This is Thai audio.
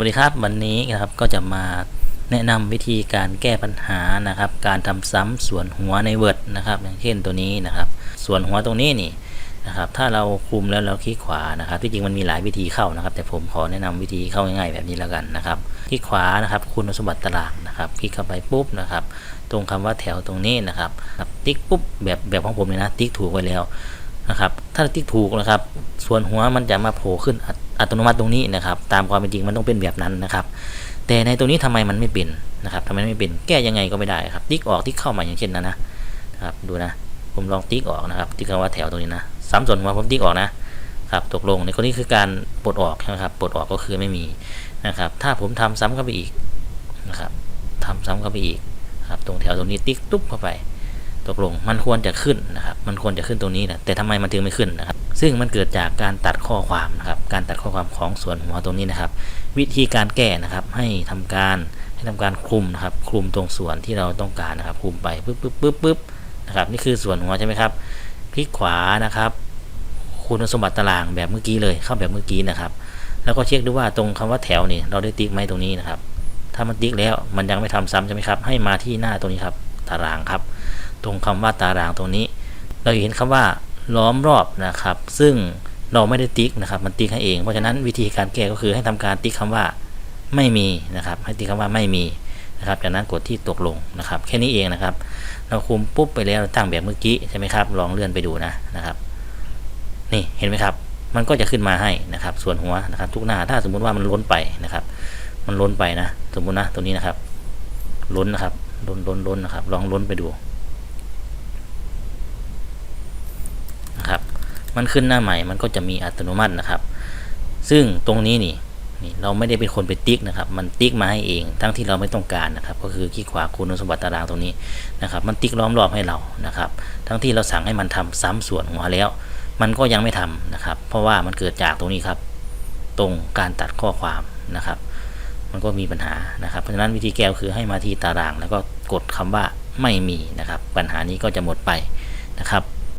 วัสดีครับวันนี้นะครับก็จะมาแนะนำวิธีการแก้ปัญหานะครับ การทำซ้ำส่วนหัวใน Word นะครับ อย่างเช่นตัวนี้นะครับ ส่วนหัวตรงนี้นี่นะครับ ถ้าเราคุมแล้วเราคลิกขวานะครับที่จริงมันมีหลายวิธีเข้านะครับ แต่ผมขอแนะนำวิธีเข้าง่ายๆแบบนี้แล้วกันนะครับคลิกขวานะครับ คุณสมบัติตารางนะครับคลิกเข้าไปปุ๊บนะครับ ตรงคำว่าแถวตรงนี้นะครับครับ ติ๊กปุ๊บแบบแบบของผมเลยนะ ติ๊กถูกไว้แล้วนะครับ ถ้าติ๊กถูกนะครับ ส่วนหัวมันจะมาโผล่ขึ้นอัต อัตโนมัติตรงนี้นะครับ ตามความเป็นจริงมันต้องเป็นแบบนั้นนะครับ แต่ในตัวนี้ทำไมมันไม่เป็นนะครับทำไมไม่เป็นแก้ยังไงก็ไม่ได้ครับ ติ๊กออกติ๊กเข้ามาอย่างเช่นนั้นนะนะครับดูนะ ผมลองติ๊กออกนะครับติ๊กคำว่าแถวตรงนี้นะสามส่วนหัวผมติ๊กออกนะครับตกลงในคนนี้คือการปลดออกนะครับปลดออกก็คือไม่มีนะครับ ถ้าผมทำซ้ำเข้าไปอีกนะครับทำซ้ำเข้าไปอีกครับตรงแถวตรงนี้ติ๊กตุ๊บเข้าไปตกลงมันควรจะขึ้นนะครับ มันควรจะขึ้นตรงนี้นะแต่ทำไมมันถึงไม่ขึ้นนะครับ ซึ่งมันเกิดจากการตัดข้อความนะครับ การตัดข้อความของส่วนหัวตรงนี้นะครับ วิธีการแก้นะครับให้ทำการให้ทำการคลุมนะครับคลุมตรงส่วนที่เราต้องการนะครับคลุมไปปึ๊บปึ๊บปึ๊บปึ๊บนะครับนี่คือส่วนหัวใช่ไหมครับคลิกขวานะครับคุณสมบัติตารางแบบเมื่อกี้เลยเข้าแบบเมื่อกี้นะครับ แล้วก็เช็คดูว่าตรงคำว่าแถวนี่เราได้ติ๊กไหมตรงนี้นะครับ ถ้ามันติ๊กแล้วมันยังไม่ทำซ้ำใช่ไหมครับ ให้มาที่หน้าตรงนี้ครับตารางครับ ตรงคำว่าตารางตรงนี้ เราเห็นคำว่าล้อมรอบนะครับ ซึ่ง เราไม่ได้ติ๊กนะครับ มันติ๊กให้เอง เพราะฉะนั้นวิธีการแก้ก็คือให้ทำการติ๊กคำว่าไม่มีนะครับ ให้ติ๊กคำว่าไม่มีนะครับ จากนั้นกดที่ตกลงนะครับ แค่นี้เองนะครับ เราคุมปุ๊บไปแล้วตั้งแบบเมื่อกี้ใช่ไหมครับ ลองเลื่อนไปดูนะนะครับ นี่เห็นไหมครับ มันก็จะขึ้นมาให้นะครับ ส่วนหัวนะครับ ทุกหน้า ถ้าสมมุติว่ามันล้นไปนะครับ มันล้นไปนะ สมมุตินะ ตัวนี้นะครับ ล้นนะครับ ล้นล้นล้นนะครับ ลองล้นไปดู นะครับ มันขึ้นหน้าใหม่ มันก็จะมีอัตโนมัตินะครับ ซึ่งตรงนี้นี่นี่เราไม่ได้เป็นคนไปติ๊กนะครับ มันติ๊กมาให้เอง ทั้งที่เราไม่ต้องการนะครับ ก็คือคลิกขวาคุณสมบัติตารางตรงนี้นะครับ มันติ๊กล้อมรอบให้เรานะครับ ทั้งที่เราสั่งให้มันทำซ้ำส่วนหัวแล้ว มันก็ยังไม่ทำนะครับ เพราะว่ามันเกิดจากตรงนี้ครับ ตรงการตัดข้อความนะครับ มันก็มีปัญหานะครับ เพราะฉะนั้นวิธีแก้คือให้มาที่ตาราง แล้วก็กดคำว่าไม่มีนะครับ ปัญหานี้ก็จะหมดไปนะครับ